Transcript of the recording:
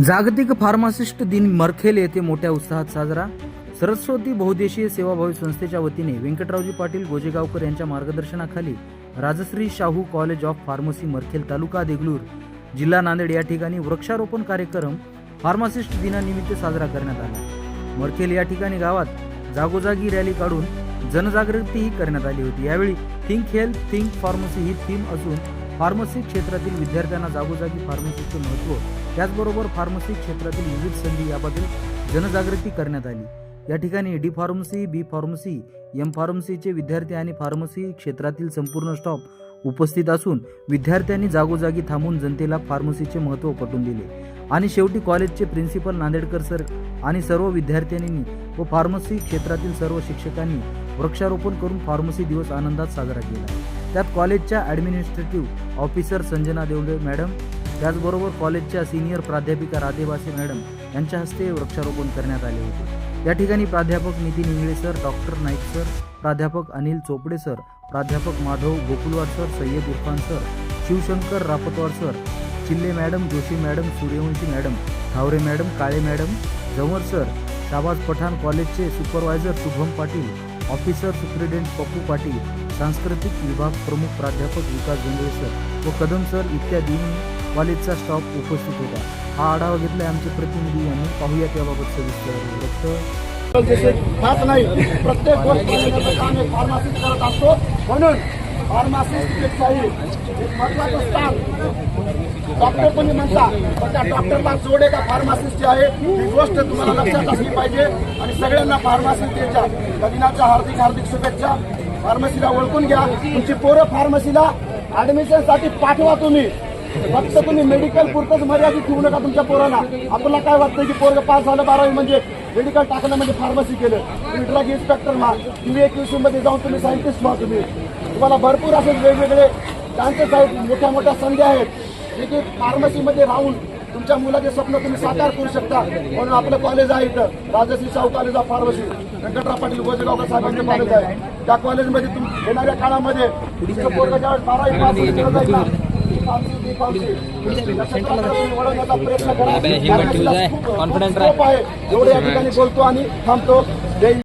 जागतिक फार्मासिस्ट दिन मरखेल येथे मोठ्या उत्साहात साजरा. सरस्वती बहुदेशीय सेवाभावी संस्थेच्या वतीने व्यंकटरावजी पाटील गोजेगावकर यांच्या मार्गदर्शनाखाली Rajshree Shahu college of pharmacy Markhel तालुका देगलूर जिल्हा नांदेड या ठिकाणी वृक्षारोपण कार्यक्रम फार्मासिस्ट दिनानिमित्त साजरा करण्यात आला. मरखेल या ठिकाणी गावात जागोजागी रॅली काढून जनजागृतीही करण्यात आली होती. यावेळी थिंक हेल्थ थिंक फार्मसी ही थीम असून फार्मसी क्षेत्रातील विद्यार्थ्यांना जागोजागी फार्मसीचे महत्त्व त्याचबरोबर फार्मसी क्षेत्रातील विविध संधी याबद्दल जनजागृती करण्यात आली. या ठिकाणी D pharmacy B pharmacy M फार्मसीचे विद्यार्थी आणि फार्मसी क्षेत्रातील संपूर्ण स्टॉप उपस्थित असून विद्यार्थ्यांनी जागोजागी थांबून जनतेला फार्मसीचे महत्त्व पटवून दिले. आणि शेवटी कॉलेजचे प्रिन्सिपल नांदेडकर सर आणि सर्व विद्यार्थ्यांनी व फार्मसी क्षेत्रातील सर्व शिक्षकांनी वृक्षारोपण करून फार्मसी दिवस आनंदात साजरा केला. त्यात कॉलेजच्या ॲडमिनिस्ट्रेटिव्ह ऑफिसर संजना देवले मॅडम त्याचबरोबर कॉलेजच्या सिनियर प्राध्यापिका राधेबासे मॅडम यांच्या हस्ते वृक्षारोपण करण्यात आले होते. या ठिकाणी प्राध्यापक Nitin Ingle sir doctor Naik sir प्राध्यापक अनिल चोपडे सर प्राध्यापक Madhav Gokulwad sir Syed Irfan sir Shivshankar Rapatwar sir Chille madam Joshi madam Suryavanshi madam Thaware madam Kale madam Jawal sir Shabaz Pathan कॉलेजचे supervisor Shubham Patil officer superintendent Pappu Patil सांस्कृतिक विभाग प्रमुख प्राध्यापक विकास Jondhale sir व Kadam sir इत्यादी कॉलेजचा staff उपस्थित होता. हा आढावा घेतलाय आमचे प्रतिनिधी यांनी. पाहूया त्याबाबत सविस्तर वृत्त. खात नाही प्रत्येक गोष्ट काम फार्मासिस्ट करत असतो. म्हणून फार्मासिस्टपेक्षाही महत्वाचं स्थान. डॉक्टर कोणी म्हणता पण त्या डॉक्टरला जोड एका फार्मासिस्टची आहे ही गोष्ट तुम्हाला लक्षात असली पाहिजे. आणि सगळ्यांना फार्मासिस्टच्या दिनाच्या हार्दिक हार्दिक शुभेच्छा. फार्मसीला ओळखून घ्या. तुमची पोरं फार्मसीला ऍडमिशनसाठी पाठवा तुम्ही. फक्त तुम्ही मेडिकल पुरतच मर्यादित ठेवू नका तुमच्या पोरांना. आपल्याला काय वाटतं की पोरग पास झालं बारावी म्हणजे मेडिकल टाकणं म्हणजे फार्मसी केलं? तुम्ही ड्रग इन्स्पेक्टर व्हा. तुम्ही एक मध्ये जाऊन तुम्ही सायंटिस्ट व्हा तुम्ही. तुम्हाला भरपूर असे वेगवेगळे चान्सेस आहेत. मोठ्या मोठ्या संधी आहेत. जे की फार्मसीमध्ये राहून तुमच्या मुलाचे स्वप्न तुम्ही साकार करू शकता. म्हणून आपलं कॉलेज आहे इथं. Rajashri Shahu college of pharmacy Vyankatrao Patil Gojegaonkar साहेबांचे कॉलेज आहे. त्या कॉलेजमध्ये तुम्ही येणाऱ्या काळामध्ये बारावी पास होईल प्रयत्न करा confident राहा. एवढे या ठिकाणी बोलतो आणि थांबतो.